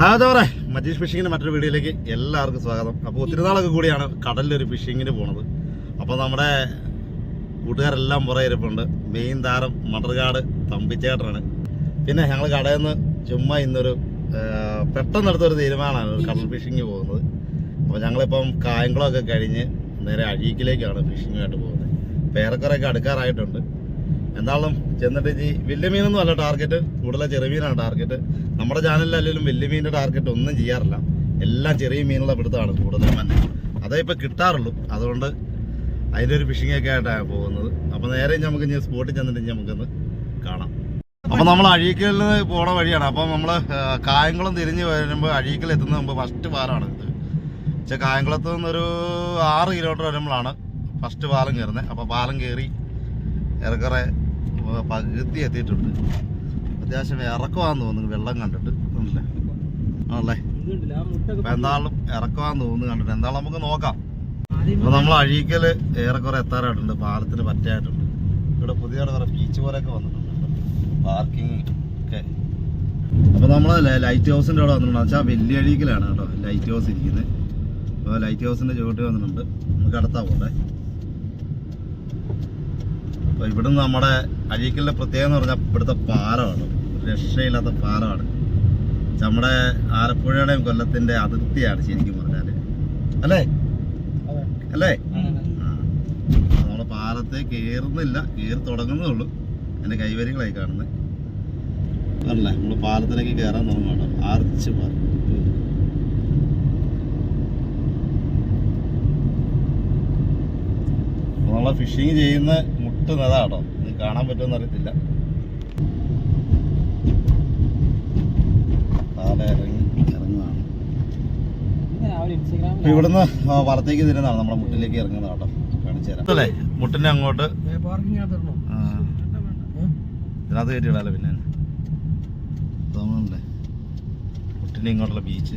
ഹാജോറെ മജീഷ് ഫിഷിങ്ങിന്റെ മറ്റൊരു വീഡിയോയിലേക്ക് എല്ലാവർക്കും സ്വാഗതം. അപ്പോൾ ഒത്തിരി നാളൊക്കെ കൂടിയാണ് കടലിലൊരു ഫിഷിങ്ങിന് പോണത്. അപ്പോൾ നമ്മുടെ കൂട്ടുകാരെല്ലാം പുറകെ ഇരിപ്പുണ്ട്. മെയിൻ താരം മടർകാട് തമ്പിച്ചേട്ടനാണ്. പിന്നെ ഞങ്ങൾ കടയിൽ നിന്ന് ചുമ്മാ ഇന്നൊരു പെട്ടെന്ന് പെട്ടെന്നെടുത്തൊരു തീരുമാനമാണ് ഒരു കടൽ ഫിഷിങ് പോകുന്നത്. അപ്പോൾ ഞങ്ങളിപ്പം കായംകുളമൊക്കെ കഴിഞ്ഞ് നേരെ അഴീക്കിലേക്കാണ് ഫിഷിങ്ങായിട്ട് പോകുന്നത്. പേരക്കുറയൊക്കെ അടുക്കാറായിട്ടുണ്ട്. എന്തായാലും ചെന്നിട്ട് ഈ വലിയ മീനൊന്നും അല്ല ടാർഗറ്റ് കൂടുതൽ ചെറിയ മീനാണ് ടാർഗറ്റ് നമ്മുടെ ചാനലിൽ അല്ലെങ്കിലും വലിയ മീനിന്റെ ടാർഗറ്റ് ഒന്നും ചെയ്യാറില്ല. എല്ലാം ചെറിയ മീനുള്ള പിടുത്തമാണ് കൂടുതലും തന്നെ. അതേ ഇപ്പോൾ കിട്ടാറുള്ളൂ. അതുകൊണ്ട് അതിന്റെ ഒരു ഫിഷിംഗ് ഒക്കെ ആയിട്ടാണ് പോകുന്നത്. അപ്പോൾ നേരെ നമുക്ക് ഇനി സ്പോട്ടിൽ ചെന്നിട്ട് നമുക്കൊന്ന് കാണാം. അപ്പോൾ നമ്മൾ അഴീക്കലിൽ നിന്ന് പോണ വഴിയാണ്. അപ്പോൾ നമ്മൾ കായംകുളം തിരിഞ്ഞ് വരുമ്പോൾ അഴീക്കൽ എത്തുന്ന മുമ്പ് ഫസ്റ്റ് പാലമാണ് ഇത്. പക്ഷേ കായംകുളത്ത് നിന്നൊരു ആറ് കിലോമീറ്റർ വരുമ്പോഴാണ് ഫസ്റ്റ് പാലം കയറുന്നത് അപ്പോൾ പാലം കയറി ഏറെക്കുറെ പകുതി എത്തിയിട്ടുണ്ട് അത്യാവശ്യം ഇറക്കുവാന്ന് തോന്നുന്നു. വെള്ളം കണ്ടിട്ട്. ആണല്ലേ? ആണല്ലേ അപ്പം എന്താളും ഇറക്കുവാന്ന് തോന്നുന്നു കണ്ടിട്ട്. എന്താളും നമുക്ക് നോക്കാം. അപ്പോൾ നമ്മൾ അഴീക്കൽ ഏറെക്കുറെ എത്താറായിട്ടുണ്ട്. പാലത്തിന് പറ്റായിട്ടുണ്ട്. ഇവിടെ പുതിയ കുറെ ബീച്ച് പോലെയൊക്കെ വന്നിട്ടുണ്ട്. പാർക്കിംഗ് ഒക്കെ. അപ്പോൾ നമ്മൾ ലൈറ്റ് ഹൗസിന്റെ അവിടെ വന്നിട്ടുണ്ട്. വെച്ചാൽ വലിയ അഴീക്കലാണ് കേട്ടോ. ലൈറ്റ് ഹൗസ് ഇരിക്കുന്നത് അപ്പോൾ ലൈറ്റ് ഹൗസിന്റെ ചുവട്ടിൽ വന്നിട്ടുണ്ട്. നമുക്ക് അടുത്താ പോട്ടെ അപ്പോൾ ഇവിടുന്ന് നമ്മുടെ അഴീക്കലിന്റെ പ്രത്യേകത എന്ന് പറഞ്ഞാൽ ഇവിടുത്തെ പാലമാണ് ഒരു രക്ഷയില്ലാത്ത പാലമാണ് നമ്മുടെ ആലപ്പുഴയുടെയും കൊല്ലത്തിന്റെ അതിർത്തിയാണ് ശരിക്കും പറഞ്ഞാൽ അല്ലേ? അല്ലേ? നമ്മളെ പാലത്തെ കയറുന്നില്ല കയറി തുടങ്ങുന്നേ ഉള്ളൂ. എന്റെ കൈവരികളായി കാണുന്നത് അല്ലേ നമ്മൾ പാലത്തിലേക്ക് കയറാൻ തുടങ്ങുകയാണ് ആർച്ച് അപ്പോൾ നമ്മളെ ഫിഷിങ് ചെയ്യുന്ന മുട്ട് നതാട്ടോ ഇത് കാണാൻ പറ്റുമെന്ന് അറിയത്തില്ല. പാല ഇറങ്ങി ഇറങ്ങുകയാണ് ഇപ്പൊ ഇവിടുന്ന് വലത്തേക്ക് തിരുന്നതാണ് നമ്മുടെ മുട്ടിലേക്ക് ഇറങ്ങുന്നത് കേട്ടോ. കാണിച്ചു തരാം. അല്ലേ? മുട്ടിന്റെ അങ്ങോട്ട്. ഇതിനകത്ത് കയറ്റി വിടാലോ പിന്നെ. തോന്നുന്നുണ്ടേ. മുട്ടിന്റെ ഇങ്ങോട്ടുള്ള ബീച്ച്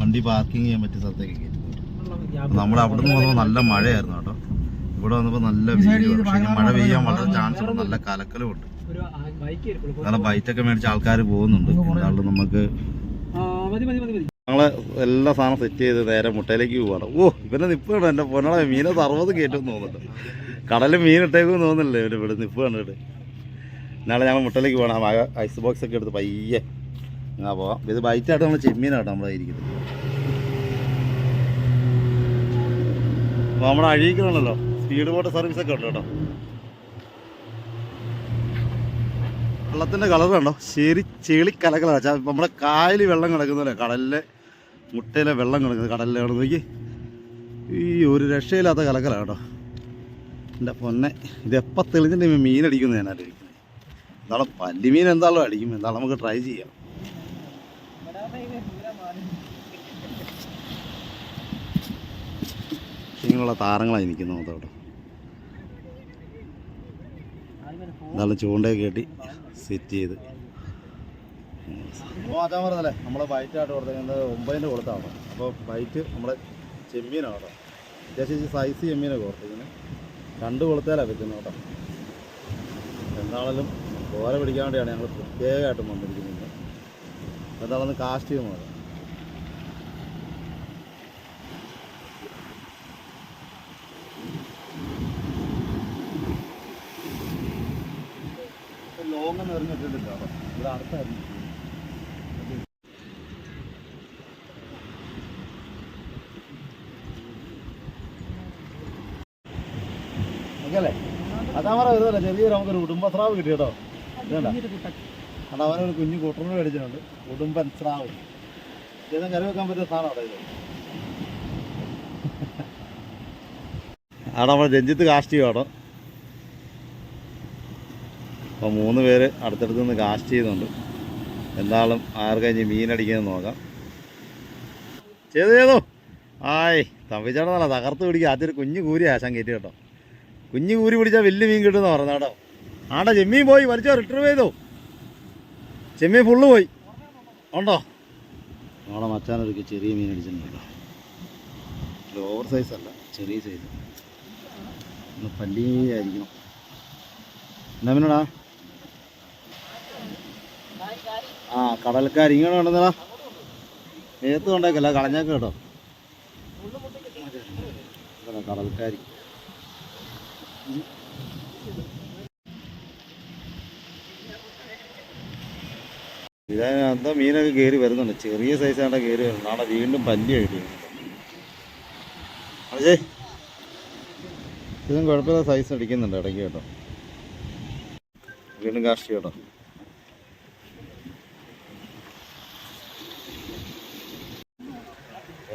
വണ്ടി പാർക്കിങ് ചെയ്യാൻ പറ്റിയ സ്ഥലത്തേക്ക് കയറ്റി. നമ്മുടെ അവിടുന്ന് വന്നപ്പോൾ നല്ല മഴയായിരുന്നു കേട്ടോ. ഇവിടെ വന്നപ്പോൾ നല്ല വെയിലും പക്ഷേ മഴ പെയ്യാൻ വളരെ ചാൻസ് ഉണ്ട്. നല്ല കലക്കലും ഉണ്ട്. നല്ല ബൈറ്റൊക്കെ മേടിച്ച ആൾക്കാർ പോകുന്നുണ്ട്. എന്തായാലും നമുക്ക് ഞങ്ങൾ എല്ലാ സാധനം സെറ്റ് ചെയ്ത് നേരെ മുട്ടയിലേക്ക് പോവാണ്. ഓ ഇവന്റെ നിപ്പ് കണ്ടു? എന്റെ പൊന്നളെ മീനെ സർവത് കയറ്റും തോന്നുന്നുണ്ട് കടലിൽ മീൻ ഇട്ടേക്കും തോന്നുന്നില്ലേ ഇവർ ഇവിടെ നിപ്പ് കണ്ടിട്ട്. നാളെ ഞങ്ങൾ മുട്ടയിലേക്ക് പോകണം ഐസ് ബോക്സ് ഒക്കെ എടുത്ത് പയ്യെ ആ പോവാം. ഇത് ബൈറ്റായിട്ട് നമ്മൾ ചെമ്മീനാട്ടോ നമ്മളെ ഇരിക്കുന്നത് അപ്പോൾ നമ്മുടെ അഴീക്കുന്നുണ്ടല്ലോ സ്പീഡ് ബോട്ട് സർവീസ് ഒക്കെ ഉണ്ട് കേട്ടോ. വെള്ളത്തിന്റെ കളർ കണ്ടോ? ശരി ചെളി കലകളാണ്. ചാ- നമ്മുടെ കായൽ വെള്ളം കിടക്കുന്നല്ലേ കടലിലെ മുട്ടയിലെ വെള്ളം കിടക്കുന്നത് കടലിലെ അവിടെ നോക്കി. ഈ ഒരു രക്ഷയില്ലാത്ത കലക്കലാണ് കേട്ടോ. എന്റെ പൊന്നെ ഇതെപ്പോൾ തെളിഞ്ഞിട്ട് മീനടിക്കുന്നത് ഞാൻ അടിക്കുന്നത് എന്താണ് പല്ലിമീൻ എന്താണോ അടിക്കും എന്താണ് നമുക്ക് ട്രൈ ചെയ്യാം. ഇങ്ങനെയുള്ള താരങ്ങളായി നിൽക്കുന്നു അതോടെ എന്താണ് ചൂണ്ടയൊക്കെ കെട്ടി സെറ്റ് ചെയ്ത്. അച്ഛൻ പറഞ്ഞല്ലേ നമ്മളെ ബൈറ്റായിട്ട് കൊടുത്തേക്കുന്നത് ഒമ്പതിന്റെ കൊടുത്താണ്. അപ്പോൾ ബൈറ്റ് നമ്മളെ ചെമ്മീനാണ് കേട്ടോ. അത്യാവശ്യം സൈസ് ചെമ്മീനൊക്കെ കൊടുത്തേക്കുന്നത് രണ്ട് കൊടുത്താലാണ് വെക്കുന്നത് കേട്ടോ. എന്താണെങ്കിലും ഓര പിടിക്കാൻ വേണ്ടിയാണ് ഞങ്ങൾ പ്രത്യേകമായിട്ടും വന്നിരിക്കുന്നത്. എന്താണെന്ന് കാസ്റ്റ് ചെയ്യുന്നത് നോക്കാം ലോങ് എന്ന് എറിഞ്ഞിട്ടില്ല കേട്ടോ ഇവിടെ അടുത്തായിരുന്നു. ഓക്കല്ലേ അതാ പറ വരുമല്ലേ ചെറിയൊരു നമുക്കൊരു ഉടുമ്പസ്രാവ് കിട്ടി കേട്ടോ. അവനൊരു കുഞ്ഞു കൂട്ടറിന് മേടിച്ചിട്ടുണ്ട്. കുടുംബൻ സ്രാവ്. ഇതെല്ലാം കറി വെക്കാൻ പറ്റിയ സാധനം അവിടെ ഇത്? അവിടെ നമ്മൾ രഞ്ജിത്ത് കേട്ടോ അപ്പോൾ മൂന്ന് പേര് അടുത്തടുത്ത് നിന്ന് കാസ്റ്റ് ചെയ്യുന്നുണ്ട്. എന്താളും ആർക്കാ ഇനി മീനടിക്കുന്നത് നോക്കാം. ചെയ്തു ചെയ്തു. ആയ് തമ്പിച്ചേട്ടനല്ല തകർത്ത് പിടിക്കുക. ആദ്യം കുഞ്ഞു കൂരി ആശാൻ കയറ്റി കേട്ടോ. കുഞ്ഞു കൂരി പിടിച്ചാൽ വലിയ മീൻ കിട്ടുമെന്ന് പറഞ്ഞു കേട്ടോ. ആടാ ചെമ്മീൻ പോയി. വലിച്ചോ റിട്ടേൺ ചെയ്തു. ചെമ്മീൻ ഫുള്ള് പോയി. ഉണ്ടോ? നമ്മളെ മച്ചാനൊരു ചെറിയ മീൻ അടിച്ചിട്ടുണ്ട് കേട്ടോ. ഓവർ സൈസ് അല്ല ചെറിയ സൈസ് ഒന്ന് പല്ലിയായിരിക്കണം. എന്നാ പിന്നടാ ആ കടൽക്കാർ ഇങ്ങനെ ഉണ്ടെന്നടാ ഏത്ത് കൊണ്ടേക്കല്ല കളഞ്ഞേക്ക് കേട്ടോ. ഇതാ കടൽക്കാരി. ഇതിനകത്ത് മീനൊക്കെ കയറി വരുന്നുണ്ട്. ചെറിയ സൈസാണ് കയറി വരുന്നത് നാളെ വീണ്ടും പല്ലി ആയിട്ട് അതെ ഇതും കുഴപ്പമില്ല സൈസ് അടിക്കുന്നുണ്ട് ഇടയ്ക്ക് കേട്ടോ. വീണ്ടും കാഷ്ടി കേട്ടോ.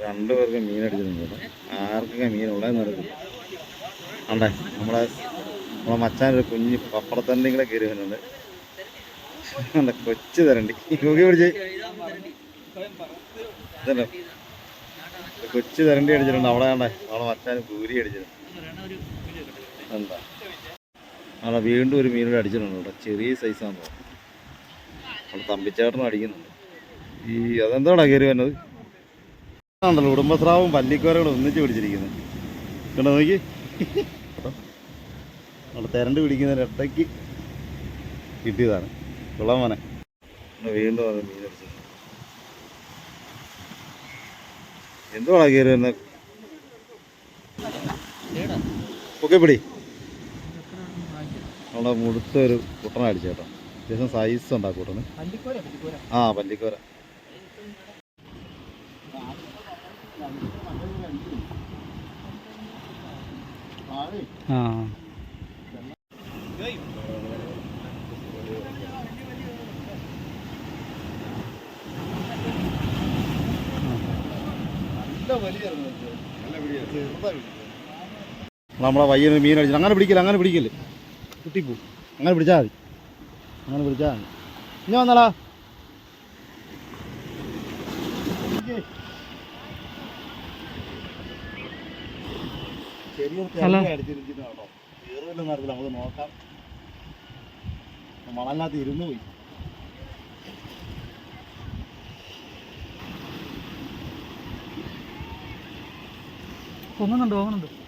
രണ്ടു പേർക്ക് മീൻ അടിച്ചിട്ടുണ്ട് കേട്ടോ. ആർക്കൊക്കെ മീൻ ഉള്ളത് നടക്കില്ല ആണ്ടേ നമ്മളെ നമ്മളെ മച്ചാനൊരു കുഞ്ഞ് പപ്പടത്തണ്ടി കയറി വരുന്നുണ്ട്. ആണ്ടെ, കൊച്ചു തരണ്ടി. നോക്കി പിടിച്ച്. ഇതല്ലോ കൊച്ചു തരണ്ടി അടിച്ചിട്ടുണ്ട്. അവിടെ കണ്ടേ നമ്മളെ മച്ചാൻ പൂരി അടിച്ചിട്ടുണ്ട്. എന്താ? അവിടെ വീണ്ടും ഒരു മീനോട് അടിച്ചിട്ടുണ്ട് ഇവിടെ ചെറിയ സൈസാണ് അവിടെ തമ്പിച്ചേട്ടനും അടിക്കുന്നുണ്ട്. ഈ അതെന്താടാ കയറി വരുന്നത്? ആണല്ലോ കുടുംബസ്രാവും പല്ലിക്കോരകളും ഒന്നിച്ച് പിടിച്ചിരിക്കുന്നത് കണ്ടോ നോക്കി? അവിടെ തിരണ്ട് പിടിക്കുന്ന ഇടയ്ക്ക് കിട്ടിയതാണ്. കൊള്ളാൻ മോനെ. വീണ്ടും അത് മീൻ അടിച്ചത് എന്തുവാടാ കയറി വന്ന ഒക്കെ പിടി. അവിടെ മുടുത്ത ഒരു കുട്ടന അടിച്ചേട്ടോ അത്യാവശ്യം സൈസ് ഉണ്ടാ ആ പല്ലിക്കോര. ആ. നമ്മളെ വയ്യ മീൻ അടിച്ചു അങ്ങനെ പിടിക്കില്ല അങ്ങനെ പിടിക്കില്ല. കുട്ടിപ്പോ അങ്ങനെ പിടിച്ചാൽ മതി. അങ്ങനെ പിടിച്ചാൽ മതി. ഇനി വന്നാലാ ഹലോ. നമുക്ക് നോക്കാം. ഇരുന്ന് പോയി. പൊങ്ങുന്നുണ്ട് പൊങ്ങുന്നുണ്ട്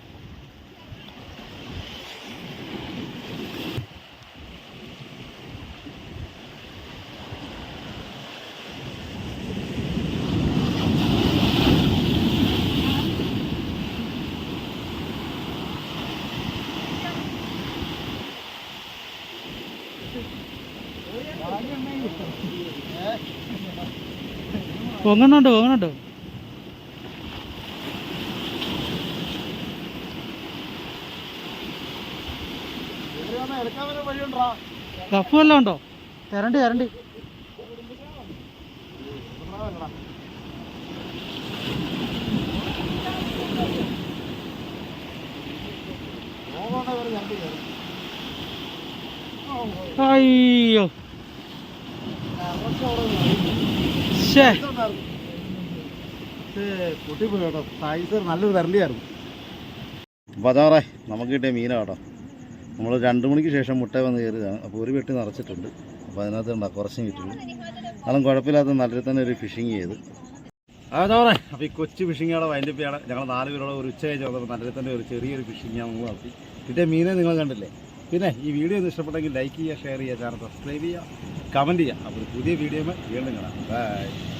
വല്ല തരണ്ടി കഫ് വല്ലതും ഉണ്ടോ? തരണ്ടി തരണ്ടി. അയ്യോ. ശേ പൊട്ടിപ്പോയി കേട്ടോ. സൈസ് നല്ലൊരു തരണ്ടിയായിരുന്നു പതാറേ നമുക്ക് കിട്ടിയ മീനാ കേട്ടോ. നമ്മൾ രണ്ട് മണിക്ക് ശേഷം മുട്ട വന്ന് കയറിയതാണ്. അപ്പോൾ ഒരു വെട്ടി നിറച്ചിട്ടുണ്ട്. അപ്പോൾ അതിനകത്ത് ഉണ്ടാ കുറച്ചും കിട്ടുള്ളൂ അതും കുഴപ്പമില്ലാത്ത നല്ല തന്നെ ഒരു ഫിഷിങ് ചെയ്ത്. അതാ പറയാം അപ്പോൾ ഈ കൊച്ചു ഫിഷിംഗ് അവിടെ വൈൻഡപ്പ് ചെയ്യണം. ഞങ്ങൾ നാല് പേരോടെ ഒരു ഉച്ച കഴിഞ്ഞ് വന്നപ്പോൾ നല്ല തന്നെ ഒരു ചെറിയൊരു ഫിഷിംഗ് നമ്മൾ നടത്തി കിട്ടിയ മീനെ നിങ്ങൾ കണ്ടില്ലേ? പിന്നെ ഈ വീഡിയോ ഇഷ്ടപ്പെട്ടെങ്കിൽ ലൈക്ക് ചെയ്യുക ഷെയർ ചെയ്യുക ചാനൽ സബ്സ്ക്രൈബ് ചെയ്യുക കമന്റ് ചെയ്യുക. അപ്പോൾ പുതിയ വീഡിയോ വീണ്ടും കാണാം. ബൈ